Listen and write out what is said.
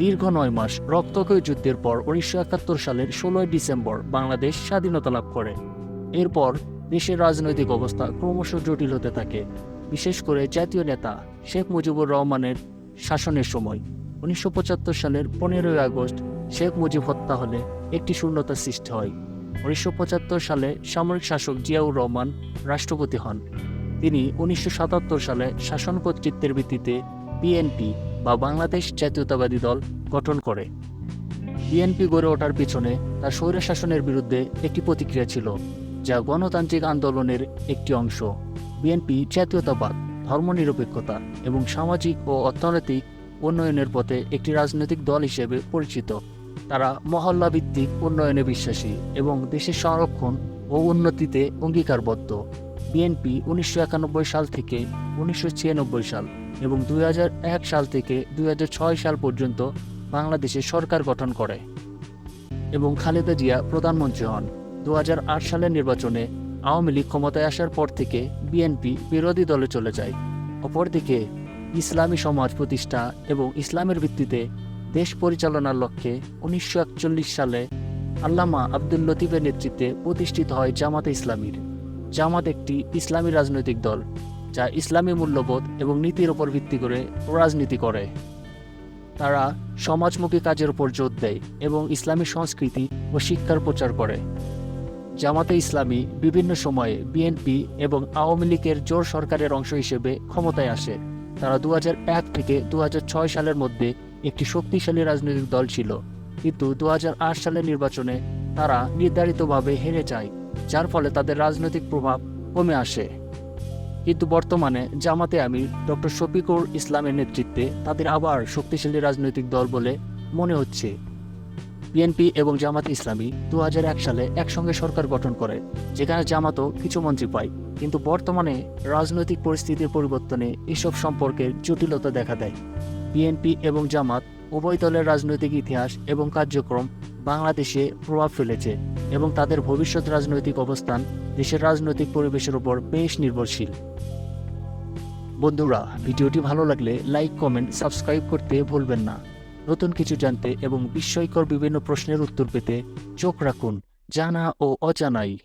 দীর্ঘ নয় মাস রক্তক্ষয়ী যুদ্ধের পর উনিশশো একাত্তর সালের ষোলোই ডিসেম্বর বাংলাদেশ স্বাধীনতা লাভ করে। এরপর দেশের রাজনৈতিক অবস্থা ক্রমশ জটিল হতে থাকে। বিশেষ করে জাতীয় নেতা শেখ মুজিবুর রহমানের শাসনের সময়। উনিশশো পঁচাত্তর সালের পনেরোই আগস্ট শেখ মুজিব হত্যা হলে একটি শূন্যতা সৃষ্টি হয়। উনিশশো পঁচাত্তর সালে সামরিক শাসক জিয়াউর রহমান রাষ্ট্রপতি হন। তিনি উনিশশো সাতাত্তর সালে শাসন কর্তৃত্বের ভিত্তিতে বিএনপি বা বাংলাদেশ জাতীয়তাবাদী দল গঠন করে। বিএনপি গড়ে ওঠার পিছনে তার স্বৈর শাসনের বিরুদ্ধে একটি প্রতিক্রিয়া ছিল, যা গণতান্ত্রিক আন্দোলনের একটি অংশ। বিএনপি জাতীয়তাবাদ, ধর্মনিরপেক্ষতা এবং সামাজিক ও অর্থনৈতিক উন্নয়নের পথে একটি রাজনৈতিক দল হিসেবে পরিচিত। তারা মহল্লা ভিত্তিক উন্নয়নে বিশ্বাসী এবং দেশের সংরক্ষণ ও উন্নতিতে অঙ্গীকারবদ্ধ। বিএনপি উনিশশো একানব্বই সাল থেকে উনিশশো ছিয়ানব্বই সাল এবং দুই হাজার এক সাল থেকে দুই হাজার ছয় সাল পর্যন্ত বাংলাদেশে সরকার গঠন করে এবং খালেদা জিয়া প্রধানমন্ত্রী হন। দু হাজার আট সালের নির্বাচনে আওয়ামী লীগ ক্ষমতায় আসার পর থেকে বিএনপি বিরোধী দলে চলে যায়। অপরদিকে ইসলামী সমাজ প্রতিষ্ঠা এবং ইসলামের ভিত্তিতে দেশ পরিচালনার লক্ষ্যে উনিশশো একচল্লিশ সালে আল্লামা আব্দুল লতিফের নেতৃত্বে প্রতিষ্ঠিত হয় জামাতে ইসলামীর। জামাত একটি ইসলামী রাজনৈতিক দল। যা ইসলামী মূল্যবোধ এবং নীতির উপর ভিত্তি করে রাজনীতি করে। তারা সমাজমুখী কাজের উপর জোর দেয় এবং ইসলামী সংস্কৃতি ও শিক্ষার প্রচার করে। জামাতে ইসলামী বিভিন্ন সময়ে বিএনপি এবং আওয়ামী লীগের জোর সরকারের অংশ হিসেবে ক্ষমতায় আসে। তারা দু হাজার এক থেকে দু হাজার ছয় সালের মধ্যে একটি শক্তিশালী রাজনৈতিক দল ছিল। কিন্তু দু হাজার আট সালের নির্বাচনে তারা নির্ধারিতভাবে হেরে যায়, যার ফলে তাদের রাজনৈতিক প্রভাব কমে আসে। কিন্তু বর্তমানে জামাতে আমির ডক্টর শফিকুর ইসলামের নেতৃত্বে তাদের আবার শক্তিশালী রাজনৈতিক দল বলে মনে হচ্ছে। বিএনপি এবং জামাত ইসলামী দু হাজার এক সালে একসঙ্গে সরকার গঠন করে, যেখানে জামাতও কিছু মন্ত্রী পায়। কিন্তু বর্তমানে রাজনৈতিক পরিস্থিতির পরিবর্তনে এসব সম্পর্কের জটিলতা দেখা দেয়। বিএনপি এবং জামাত উভয় দলের রাজনৈতিক ইতিহাস এবং কার্যক্রম বাংলাদেশে প্রভাব ফেলেছে এবং তাদের ভবিষ্যৎ রাজনৈতিক অবস্থান দেশের রাজনৈতিক পরিবেশের উপর বেশ নির্ভরশীল। বন্ধুরা, ভিডিওটি ভালো লাগলে লাইক, কমেন্ট, সাবস্ক্রাইব করতে ভুলবেন না। নতুন কিছু জানতে এবং বিস্ময়কর বিভিন্ন প্রশ্নের উত্তর পেতে চোখ রাখুন জানা ও অজানাই।